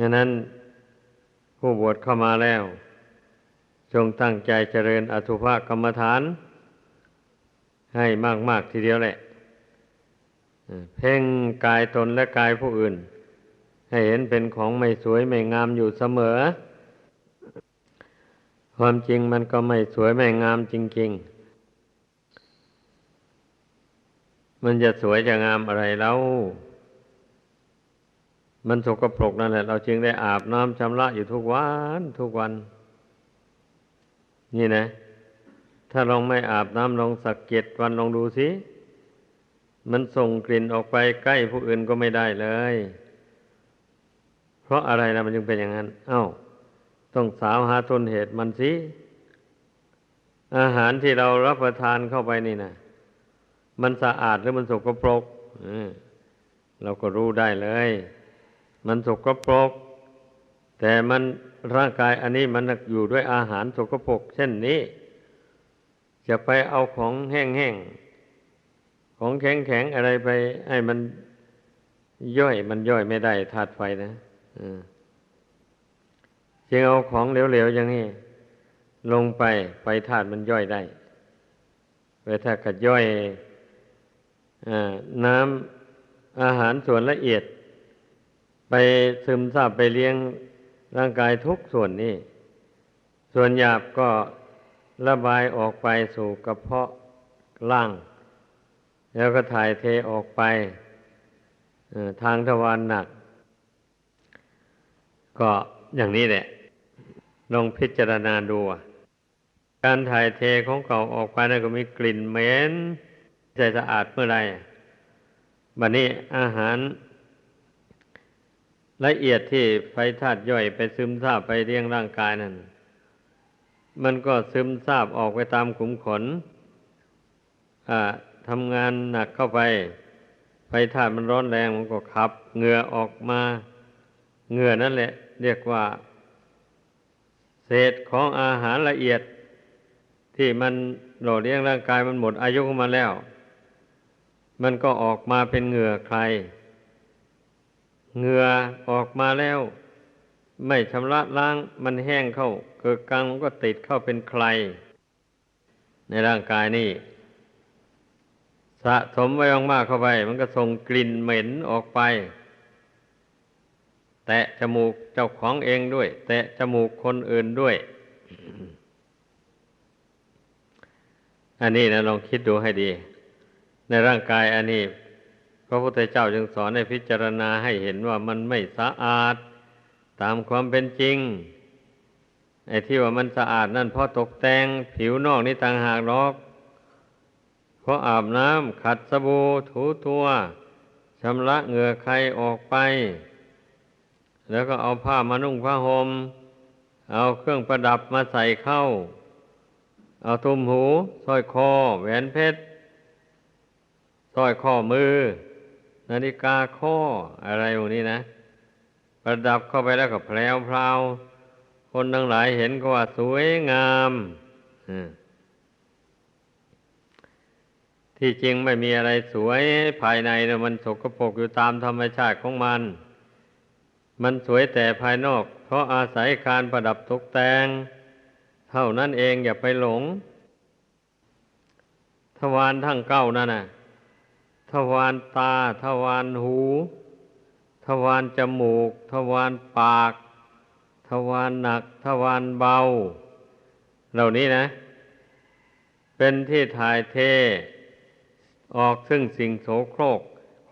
ฉะนั้นผู้บวชเข้ามาแล้ว จงตั้งใจเจริญอสุภกรรมฐาน ให้มากๆทีเดียวแหละ เพ่งกายตนและกายผู้อื่น ให้เห็นเป็นของไม่สวยไม่งามอยู่เสมอ ความจริงมันก็ไม่สวยไม่งามจริง ๆมันจะสวยจะงามอะไรแล้ว มันสกปรกนั่นแหละ เราจึงได้อาบน้ำชำระอยู่ทุกวันทุกวัน นี่นะ ถ้าลองไม่อาบน้ำลองสักเก็ดวันลองดูสิ มันส่งกลิ่นออกไปใกล้ผู้อื่นก็ไม่ได้เลย เพราะอะไรนะมันจึงเป็นอย่างนั้น เอา้า ต้องสาวหาต้นเหตุมันสิ อาหารที่เรารับประทานเข้าไปนี่นะมันสะอาดหรือมันสกปรกเราก็รู้ได้เลย มันสกปรก แต่มันร่างกายอันนี้มันอยู่ด้วยอาหารสกปรกเช่นนี้ จะไปเอาของแห้งๆ ของแข็งๆ อะไรไปให้มันย่อยมันย่อยไม่ได้ธาตุไฟนะจึงเอาของเหลวๆอย่างนี้ ลงไปไฟธาตุมันย่อยได้เวถ้ากัดย่อยอน้ำอาหารส่วนละเอียด ไปซึมซาบไปเลี้ยงร่างกายทุกส่วนนี้ส่วนหยาบก็ระบายออกไปสู่กระเพาะล่าง แล้วก็ถ่ายเทออกไปทางทวารหนัก ก็อย่างนี้แหละ ลองพิจารณาดู การถ่ายเทของเก่าออกไปนั่นก็มีกลิ่นเหม็นใจสะอาดเมื่อไรบัดนี้อาหาร ละเอียดที่ไฟธาตุย่อยไปซึมซาบไปเลี้ยงร่างกายนั่น มันก็ซึมซาบออกไปตามขุมขนทำงานหนักเข้าไป ไฟธาตุมันร้อนแรงมันก็ขับเหงื่อออกมาเหงื่อนั่นแหละ เรียกว่า เศษของอาหารละเอียด ที่มันโหล่เลี้ยงร่างกายมันหมดอายุของมันแล้ว มันก็ออกมาเป็นเหงื่อใคร เหงื่อออกมาแล้ว ไม่ชำระล้างมันแห้งเข้า เกิดกลางมันก็ติดเข้าเป็นใคร ในร่างกายนี่ สะสมไว้มากๆเข้าไป มันก็ส่งกลิ่นเหม็นออกไป แตะจมูกเจ้าของเองด้วย แตะจมูกคนอื่นด้วย อันนี้นะลองคิดดูให้ดี ในร่างกายอันนี้ พระพุทธเจ้าจึงสอนให้พิจารณาให้เห็นว่ามันไม่สะอาด ตามความเป็นจริงไอ้ที่ว่ามันสะอาดนั่นเพราะตกแต่งผิวนอกนี่ต่างหากหรอกเพราะอาบน้ำขัดสบู่ถูตัวชำระเหงื่อใครออกไป แล้วก็เอาผ้ามานุ่งผ้าหม่มเอาเครื่องประดับมาใส่เข้า เอาตุ้มหูสร้อยคอ แหวนเพชรสร้อยข้อมือ นาฬิกาข้ออะไรพวกนี้นะ ประดับเข้าไปแล้วก็แพลวพราวคนทั้งหลายเห็นก็ว่าสวยงามที่จริงไม่มีอะไรสวยภายในนะมันสกปรกอยู่ตามธรรมชาติของมัน มันสวยแต่ภายนอก เพราะอาศัยการประดับตกแต่งเท่านั้นเองอย่าไปหลง ทวารทั้งเก้านั่นน่ะ ทวารตา ทวารหู ทวารจมูก ทวารปาก ทวารหนัก ทวารเบา เหล่านี้นะ เป็นที่ถ่ายเท ออกซึ่งสิ่งโสโครก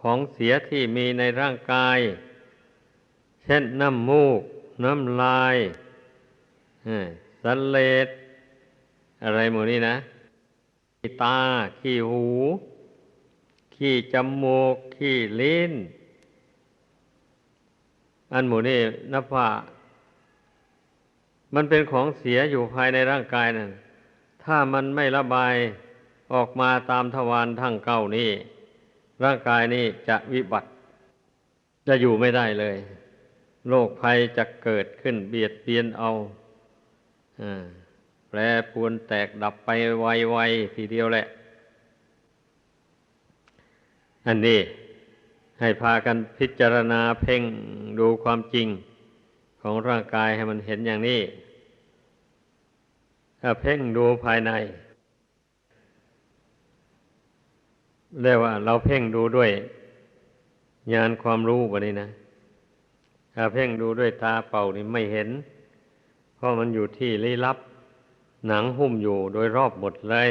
ของเสียที่มีในร่างกาย เช่นน้ำมูก น้ำลายสันเลดอะไรหมดนี้นะขี้ตา ขี้หู ขี้จมูก ขี้ลิ้น อันหมูนี่นับว่ามันเป็นของเสียอยู่ภายในร่างกายนั่น ถ้ามันไม่ระบายออกมาตามทวารทั้งเก้านี้ร่างกายนี้จะวิบัติ จะอยู่ไม่ได้เลย โรคภัยจะเกิดขึ้นเบียดเบียนเอาแปรปวนแตกดับไปไวๆทีเดียวแหละ อันนี้ให้พากันพิจารณาเพ่งดูความจริงของร่างกายให้มันเห็นอย่างนี้ ถ้าเพ่งดูภายในเรียกว่า เราเพ่งดูด้วยญาณความรู้แบบนี้นะ ถ้าเพ่งดูด้วยตาเป่านี่ไม่เห็น เพราะมันอยู่ที่ลี้ลับ หนังหุ้มอยู่โดยรอบหมดเลย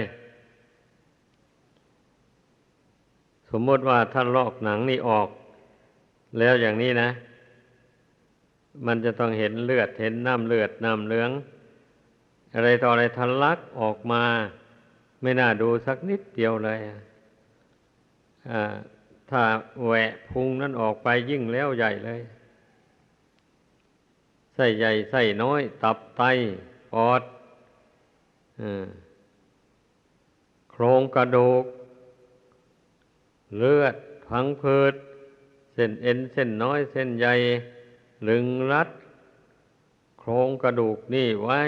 สมมติว่าถ้าลอกหนังนี่ออก แล้วอย่างนี้นะ มันจะต้องเห็นเลือดเห็นน้ำเลือดน้ำเหลือง อะไรต่ออะไรทะลักออกมา ไม่น่าดูสักนิดเดียวเลยถ้าแหวะพุงนั้นออกไปยิ่งแล้วใหญ่เลยไส้ใหญ่ไส้น้อย ตับไตปอดโครงกระดูก เลือดพังผืดเส้นเอ็นเส้นน้อยเส้นใหญ่ลึงรัด โครงกระดูกนี่ไว้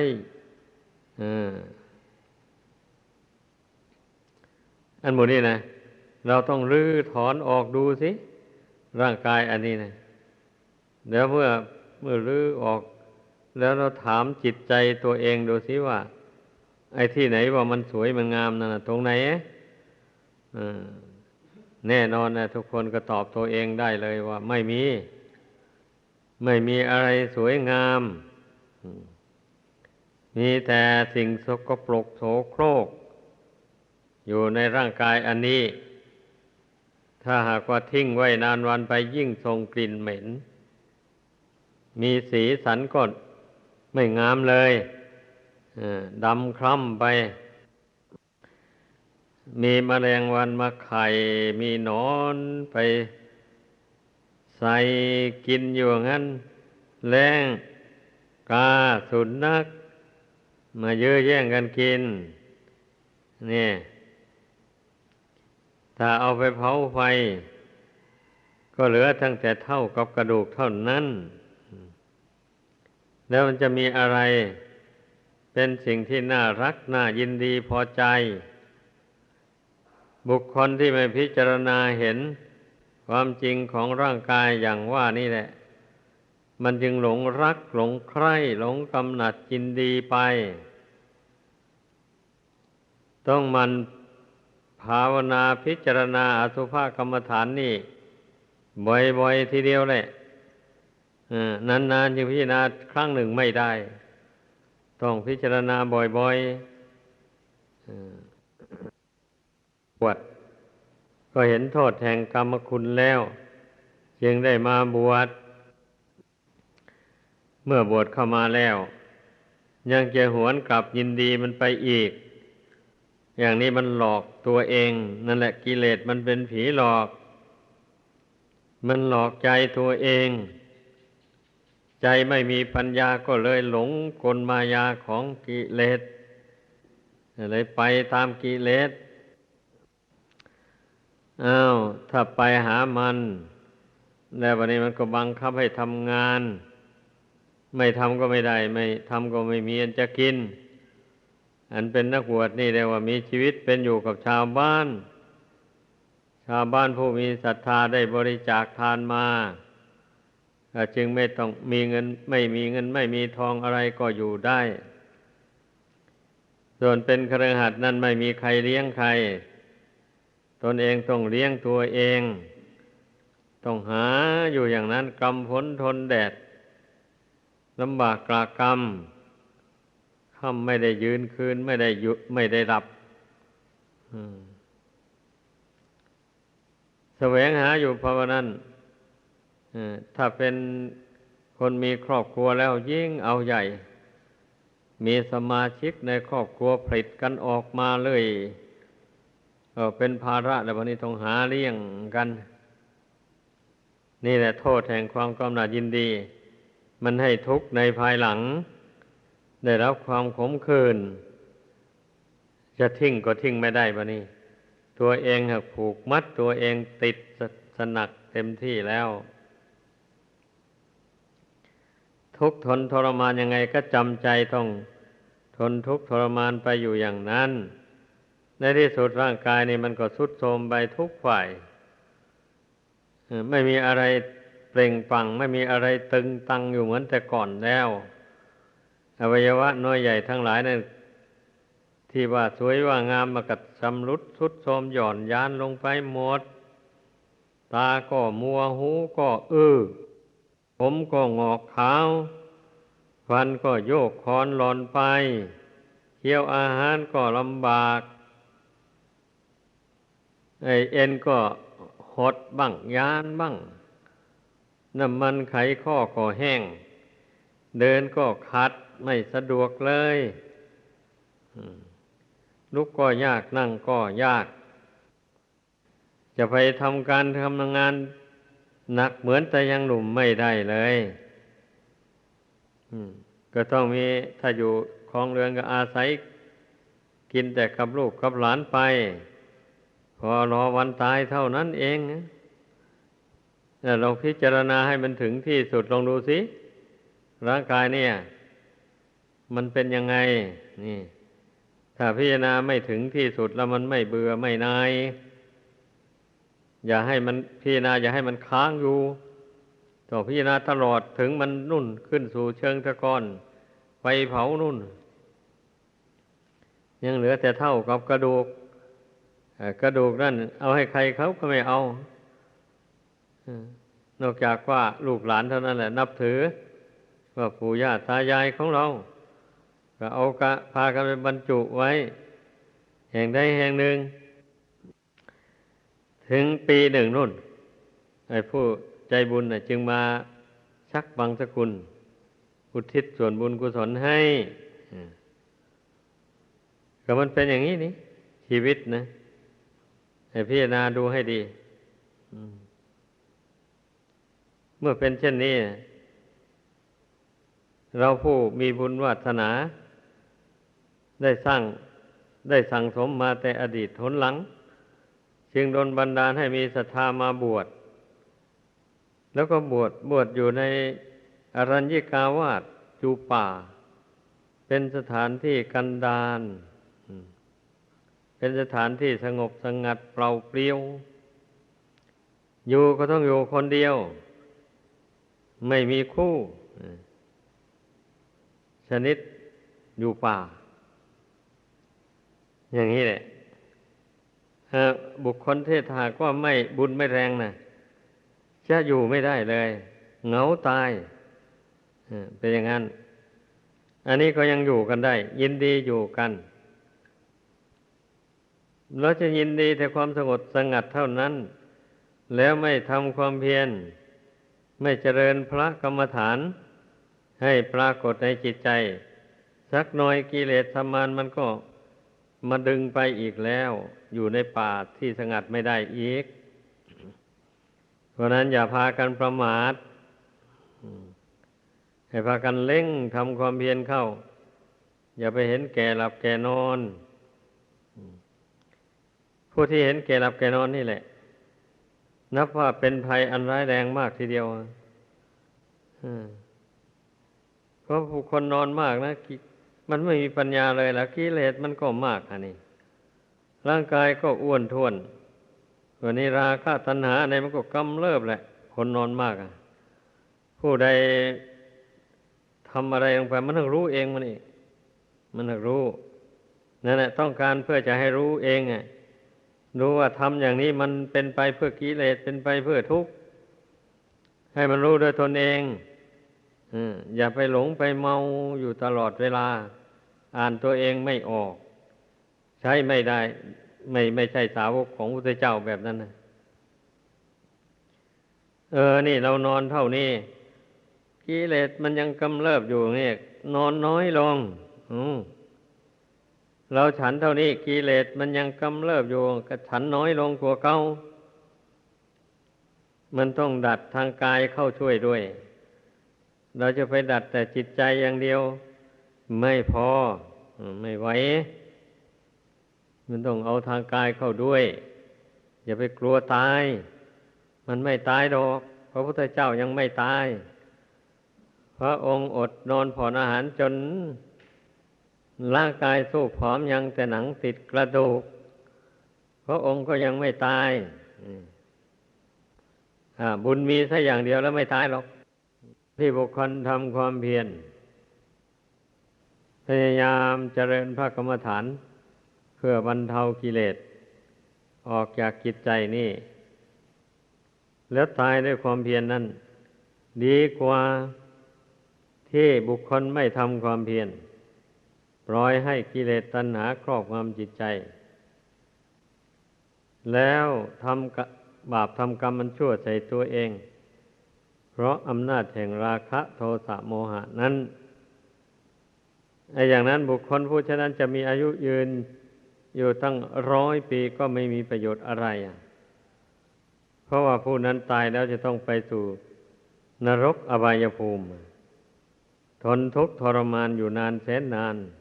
อันหมดนี่นะ เราต้องรื้อถอนออกดูสิ ร่างกายอันนี้นะเดี๋ยวเมื่อเมื่อรื้อออก แล้วเราถามจิตใจตัวเองดูสิว่า ไอ้ที่ไหนว่ามันสวยมันงามนั่นตรงไหนอะ แน่นอนนะทุกคนก็ตอบตัวเองได้เลยว่า ไม่มี ไม่มีอะไรสวยงาม มีแต่สิ่งสกปรกโสโครก อยู่ในร่างกายอันนี้ ถ้าหากว่าทิ้งไว้นานวันไปยิ่งทรงกลิ่นเหม็น มีสีสันก็ไม่งามเลยดำคล้ำไป มีมแมลงวันมาไข่ มีนอนไปใส่กินอยู่งั้น แรงกาสุนักมาเยอะแย่งกันกินเนี่ยถ้าเอาไปเผาไฟ ก็เหลือทั้งแต่เท่ากับกระดูกเท่านั้น แล้วมันจะมีอะไร เป็นสิ่งที่น่ารัก น่ายินดีพอใจ บุคคลที่ไม่พิจารณาเห็นความจริงของร่างกายอย่างว่านี่แหละ มันจึงหลงรักหลงใคร่หลงกำหนัดยินดีไป ต้องมันภาวนาพิจารณาอสุภกรรมฐานนี่ บ่อยๆทีเดียวแหละนานๆจึงพิจารณาครั้งหนึ่งไม่ได้ ต้องพิจารณาบ่อยๆ บวชก็เห็นโทษแห่งกรรมคุณแล้ว จึงได้มาบวชเมื่อบวชเข้ามาแล้ว ยังจะหวนกลับยินดีมันไปอีก อย่างนี้มันหลอกตัวเอง นั่นแหละกิเลสมันเป็นผีหลอก มันหลอกใจตัวเอง ใจไม่มีปัญญาก็เลยหลงกลมายาของกิเลสเลยไปตามกิเลส อ้าวถ้าไปหามัน แล้ววันนี้มันก็บังคับให้ทำงาน ไม่ทำก็ไม่ได้ ไม่ทำก็ไม่มีอันจะกิน อันเป็นนักบวชนี่เรียกว่ามีชีวิตเป็นอยู่กับชาวบ้าน ชาวบ้านผู้มีศรัทธาได้บริจาคทานมาจึงไม่ต้องมีเงินไม่มีเงินไม่มีทองอะไรก็อยู่ได้ ส่วนเป็นครือขัดนั้นไม่มีใครเลี้ยงใคร ตนเองต้องเลี้ยงตัวเอง ต้องหาอยู่อย่างนั้นกำพ้นทนแดดลำบากกลากรรมค่ำไม่ได้ยืนคืนไม่ได้ยุไม่ได้รับแสวงหาอยู่ภาวนั้นถ้าเป็นคนมีครอบครัวแล้วยิ่งเอาใหญ่ มีสมาชิกในครอบครัวผลิตกันออกมาเลย เออเป็นภาระแล้ววันนี้ต้องหาเลี้ยงกัน นี่แหละโทษแห่งความกำหนัดยินดี มันให้ทุกข์ในภายหลัง ได้รับความขมขื่นจะทิ้งก็ทิ้งไม่ได้บะนี่ตัวเองหักผูกมัดตัวเองติดสนักเต็มที่แล้ว ทุกทนทรมานยังไงก็จำใจต้องทนทุกทรมานไปอยู่อย่างนั้น ในที่สุดร่างกายนี่มันก็สุดโทรมไปทุกฝ่าย ไม่มีอะไรเปล่งปัง ไม่มีอะไรตึงตังอยู่เหมือนแต่ก่อนแล้ว อวัยวะน้อยใหญ่ทั้งหลายนั่นที่ว่าสวยว่างามมากัดชำรุดทุดโทรมหย่อนยานลงไปหมด ตาก็มัวหูก็อื้อผมก็งอกขาวฟันก็โยกคอนหลอนไปเคี้ยวอาหารก็ลำบาก ไอเอ็นก็หดบ้างยานบ้าง น้ำมันไขข้อก็แห้ง เดินก็คัดไม่สะดวกเลยลุกก็ยากนั่งก็ยาก จะไปทำการทำงานหนักเหมือนแต่ยังหนุ่มไม่ได้เลยก็ต้องมีถ้าอยู่คลองเรือนก็อาศัย กินแต่กับลูกกับหลานไป พอรอวันตายเท่านั้นเองแต่ลองพิจารณาให้มันถึงที่สุดลองดูสิ ร่างกายเนี่ย มันเป็นยังไง นี่ ถ้าพิจารณาไม่ถึงที่สุดแล้วมันไม่เบื่อไม่นาย อย่าให้มันพิจารณาอย่าให้มันค้างอยู่ต้อพิจารณาตลอดถึงมันนุ่นขึ้นสู่เชิงตะกอนไปเผานุ่น ยังเหลือแต่เท่ากับกระดูก กระดูกนั่น เอาให้ใครเขาก็ไม่เอานอกจากว่าลูกหลานเท่านั้นแหละ นับถือ ว่าปู่ย่าตายายของเรา ก็เอากะพากันไปบรรจุไว้ แห่งใดแห่งหนึ่ง ถึงปีหนึ่งนุ่นไอ้ผู้ใจบุญนะจึงมาชักบังสกุล อุทิศส่วนบุญกุศลให้ก็มันเป็นอย่างนี้นี่ชีวิตนะ ให้พิจารณาดูให้ดี เมื่อเป็นเช่นนี้ เราผู้มีบุญวาสนา ได้สร้างได้สั่งสมมาแต่อดีตทนหลัง จึงโดนบันดาลให้มีศรัทธามาบวช แล้วก็บวชบวชอยู่ในอรัญญิกาวาสจูป่า เป็นสถานที่กันดาน เป็นสถานที่สงบสงัดเปล่าเปลี่ยว อยู่ก็ต้องอยู่คนเดียว ไม่มีคู่ ชนิดอยู่ป่า อย่างนี้แหละบุคคลเทศหากว่าไม่บุญไม่แรงนะจะอยู่ไม่ได้เลย เหงาตายเป็นอย่างนั้น อันนี้ก็ยังอยู่กันได้ ยินดีอยู่กัน เราจะยินดีแต่ความสงบสงัดเท่านั้น แล้วไม่ทำความเพียร ไม่เจริญพระกรรมฐาน ให้ปรากฏในจิตใจ สักหน่อยกิเลสธรรมานมันก็มาดึงไปอีกแล้ว อยู่ในป่าที่สงัดไม่ได้อีก เพราะนั้นอย่าพากันประมาทให้พากันเล่งทำความเพียรเข้า อย่าไปเห็นแก่หลับแก่นอน ผู้ที่เห็นแก่หลับแก่นอนนี่แหละ นับว่าเป็นภัยอันร้ายแรงมากทีเดียวเพราะผู้คนนอนมากนะมันไม่มีปัญญาเลยแล้วกิเลสมันก็มากอันนี้ ร่างกายก็อ้วนท้วนวันนี้ราคะตัณหาในมันก็กำเริบแหละ คนนอนมากอะ ผู้ใดทำอะไรลงไปมันต้องรู้เองมันเองมันต้องรู้นั่นแหละต้องการเพื่อจะให้รู้เองอะ รู้ว่าทำอย่างนี้มันเป็นไปเพื่อกิเลสเป็นไปเพื่อทุกข์ให้มันรู้ด้วยตนเองอย่าไปหลงไปเมาอยู่ตลอดเวลา อ่านตัวเองไม่ออก ใช้ไม่ได้ ไม่ไม่ใช่สาวกของพระเจ้าแบบนั้นนะเออ นี่เรานอนเท่านี้กิเลสมันยังกำเริบอยู่เนี่ยนอนน้อยลง อืม เราฉันเท่านี้กิเลสมันยังกำเริบอยู่ก็ฉันน้อยลงกว่าเก่ามันต้องดัดทางกายเข้าช่วยด้วย เราจะไปดัดแต่จิตใจอย่างเดียว ไม่พอ ไม่ไหว มันต้องเอาทางกายเข้าด้วย อย่าไปกลัวตาย มันไม่ตายดอก พระพุทธเจ้ายังไม่ตาย พระองค์อดนอนผ่อนอาหารจน ร่างกายสู้ผอมยังแต่หนังติดกระดูก พระองค์ก็ยังไม่ตายบุญมีแค่อย่างเดียวแล้วไม่ตายหรอก ที่บุคคลทำความเพียรพยายามเจริญพระกรรมฐาน เพื่อบรรเทากิเลส ออกจากจิตใจนี่ แล้วตายด้วยความเพียรนนั้น ดีกว่าที่บุคคลไม่ทำความเพียร ปล่อยให้กิเลสตัณหาครอบงำจิตใจ แล้วทำบาปทำกรรมมันชั่วใส่ตัวเอง เพราะอำนาจแห่งราคะโทสะโมหะนั้นไอ้อย่างนั้นบุคคลผู้ฉะนั้นจะมีอายุยืนอยู่ตั้งร้อยปีก็ไม่มีประโยชน์อะไร เพราะว่าผู้นั้นตายแล้วจะต้องไปสู่นรกอบายภูมิ ทนทุกข์ทรมานอยู่นานแสนนานเ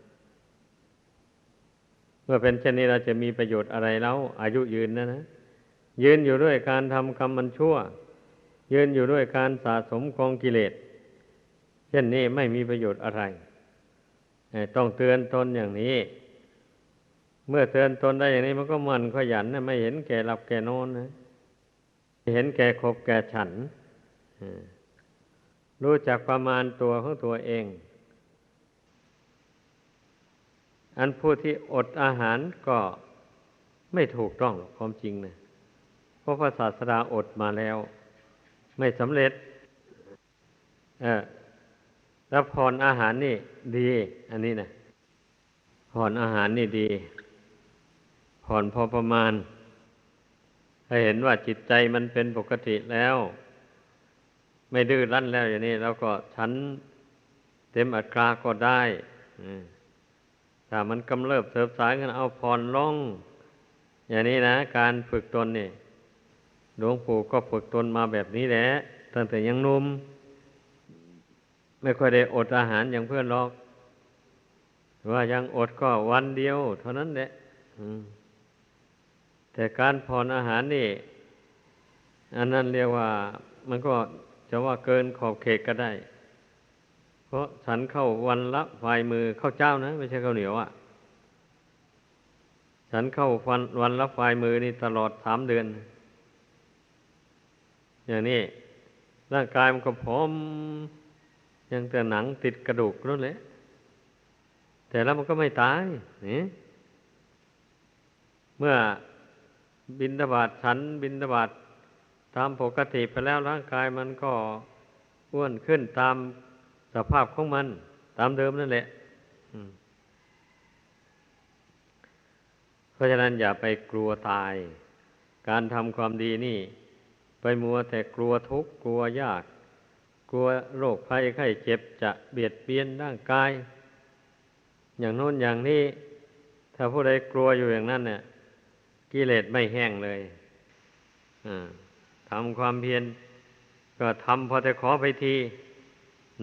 มื่อเป็นเช่นนี้เราจะมีประโยชน์อะไรแล้วอายุยืนนะนะยืนอยู่ด้วยการทำกรรมมันชั่ว ยืนอยู่ด้วยการสะสมกองกิเลสเช่นนี้ไม่มีประโยชน์อะไร ต้องเตือนตนอย่างนี้ เมื่อเตือนตนได้อย่างนี้มันก็มันขยันนะไม่เห็นแก่หลับแก่นอนนะเห็นแก่ขบแก่ฉันรู้จักประมาณตัวของตัวเอง อันผู้ที่อดอาหารก็ไม่ถูกต้องหรอกความจริงนะเพราะพระศาสดาอดมาแล้ว ไม่สำเร็จ เออแล้วผ่อนอาหารนี่ดี อันนี้นะผ่อนอาหารนี่ดี ผ่อนพอประมาณถ้าเห็นว่าจิตใจมันเป็นปกติแล้ว ไม่ดื้อรั้นแล้วอย่างนี้ แล้วก็ฉันเต็มอัตราก็ได้ ถ้ามันกำเริบเสบสายกันเอาผ่อนลงอย่างนี้นะ การฝึกตนนี่หลวงปู่ก็ฝึกตนมาแบบนี้แหละตั้งแต่ยังนุ่ม ไม่ค่อยได้อดอาหารอย่างเพื่อนหรอกว่ายังอดก็วันเดียว เท่านั้นแหละแต่การผ่อนอาหารนี่ อันนั้นเรียกว่า มันก็จะว่าเกินขอบเขตก็ได้ เพราะฉันเข้าวันละฝ่ายมือเข้าเจ้านะ ไม่ใช่ข้าวเหนียวอะ่ะ ฉันเข้าวันวันละฝ่ายมือนี่ตลอดสามเดือน อย่างนี้ร่างกายมันก็พร้อม ยังแต่หนังติดกระดูกนั่นแหละแต่แล้วมันก็ไม่ตายนี่เมื่อบินตบาทฉันบินตบาทตามปกติไปแล้วร่างกายมันก็อ้วนขึ้นตาม สภาพของมัน ตามเดิมนั่นแหละเพราะฉะนั้นอย่าไปกลัวตาย การทำความดีนี่ ไปมัวแต่กลัวทุกข์กลัวยาก กลัวโรคภัยไข้เจ็บจะเบียดเบียนร่างกาย อย่างโน้นอย่างนี้ ถ้าผู้ใดกลัวอยู่อย่างนั้นเนี่ยกิเลสไม่แห้งเลยทำความเพียรก็ทำพอแต่ขอไปที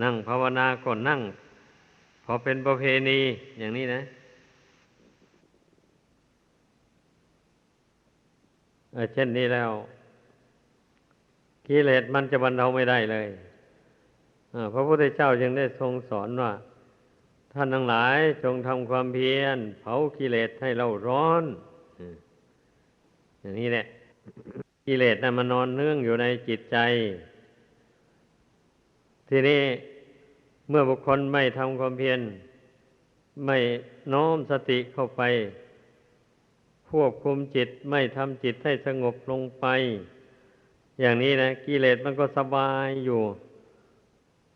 นั่งภาวนาก็นั่ง พอเป็นประเพณีอย่างนี้นะเช่นนี้แล้วกิเลสมันจะบรรเทาไม่ได้เลยพระพุทธเจ้าจึงได้ทรงสอนว่า ท่านทั้งหลายจงทำความเพียรเผากิเลสให้เราร้อน อย่างนี้แหละกิเลสนะ่ะมันนอนเนื่องอยู่ในจิตใจ ทีนี้เมื่อบุคคลไม่ทำความเพียรไม่น้อมสติเข้าไป ควบคุมจิตไม่ทำจิตให้สงบลงไป อย่างนี้นะกิเลสมันก็สบายอยู่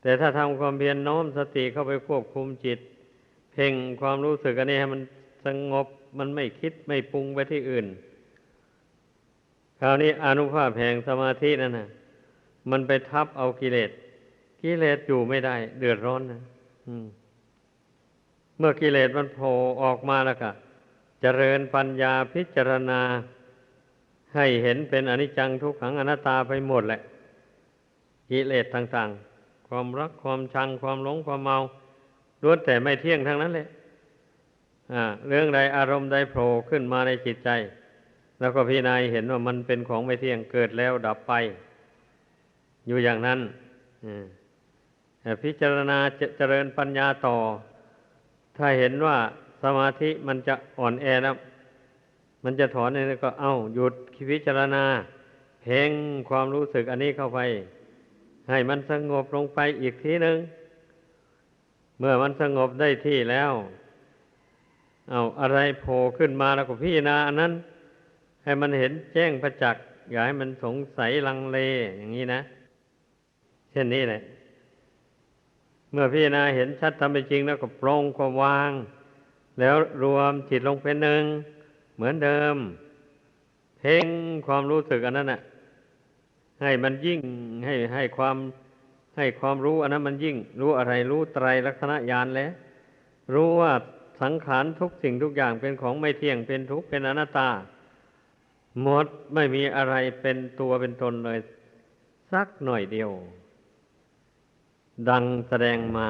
แต่ถ้าทำความเพียรน้อมสติเข้าไปควบคุมจิต เพ่งความรู้สึกอันนี้ให้มันสงบมันไม่คิดไม่ปรุงไปที่อื่น คราวนี้อนุภาพแห่งสมาธินั่นนะมันไปทับเอากิเลส กิเลสอยู่ไม่ได้ เดือดร้อนนะเมื่อกิเลสมันโผล่ออกมาแล้วก็เจริญปัญญาพิจารณา ให้เห็นเป็นอนิจจังทุกขังอนัตตาไปหมดแหละ กิเลสต่างๆ ความรักความชังความหลงความเมาล้วนแต่ไม่เที่ยงทั้งนั้นเลยเรื่องใดอารมณ์ใดโผล่ขึ้นมาในจิตใจ แล้วก็พี่นายเห็นว่ามันเป็นของไม่เที่ยงเกิดแล้วดับไป อยู่อย่างนั้น พิจารณาเจริญปัญญาต่อ ถ้าเห็นว่าสมาธิมันจะอ่อนแอแล้ว มันจะถอนนี่ก็เอา้าหยุดพิจารณา เพ่งความรู้สึกอันนี้เข้าไป ให้มันสงบลงไปอีกทีหนึ่งเมื่อมันสงบได้ที่แล้ว เอาอะไรโผล่ขึ้นมาแล้วก็พี่นาอันนั้น ให้มันเห็นแจ้งประจักษ์อย่าให้มันสงสัยลังเลอย่างนี้นะ เช่นนี้แหละ เมื่อพี่นาเห็นชัดทำเป็นจริงแล้วก็ปรงความวาง แล้วรวมจิตลงเป็นหนึ่ง เหมือนเดิม เพ่งความรู้สึกอันนั้นน่ะ ให้มันยิ่งให้ให้ความให้ความรู้อันนั้นมันยิ่ง รู้อะไรรู้ไตรลักษณะญาณแล้วรู้ว่าสังขารทุกสิ่งทุกอย่างเป็นของไม่เที่ยงเป็นทุกข์เป็นอนัตตา หมดไม่มีอะไรเป็นตัวเป็นตนเลย สักหน่อยเดียว ดังแสดงมา